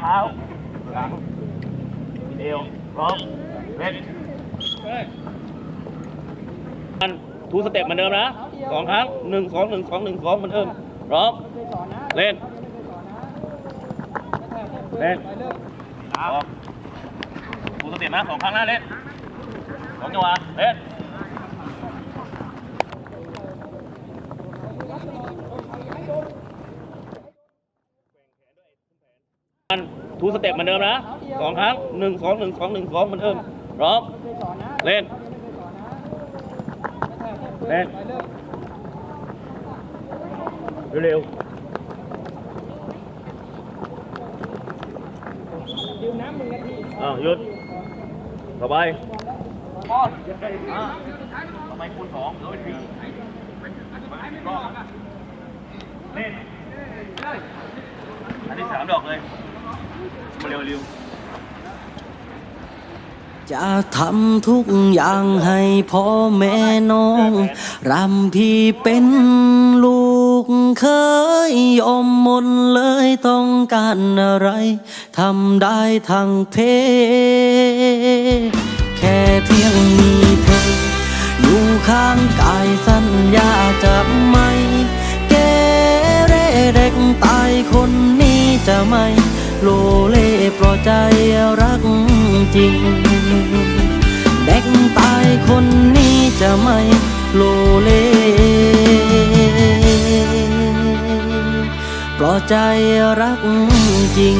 เท้าหลังเอวพร้อมเล่นทูสเต็ปเหมือนเดิมนะสองครั้งหนึ่งสองหนึ่งสองหนึ่งสองเหมือนเดิมพร้อมเล่นเล่นทูสเต็ปนะสองครั้งหน้าเล่นสองจังหวะเล่น ทูสเต็ปเหมือนเดิมนะสองครั้งหนึ่งสองหนึ่งสองหนึ่งสองเหมือนเดิมพร้อมเล่นเล่นเร็วๆอ้าวหยุดต่อไปอ่าต่อไปคูณสองเหลือเป็นสี่ก็เล่นอันนี้สามดอกเลยมาเร็ วเร็วจะทำทุกอย่างให้พ่อแม่น้องรำพี่เป็นลูกเคยยอมหมดเลยต้องการอะไรทำได้ทั้งเพ แค่เพียงมีเธอ อยู่ข้างกายสัญญาจะไม่เกเรเด็กตายคนนี้จะไม่ โลเลเพราะใจรักจริง เด็กตายคนนี้จะไม่โลเลเพราะใจรักจริง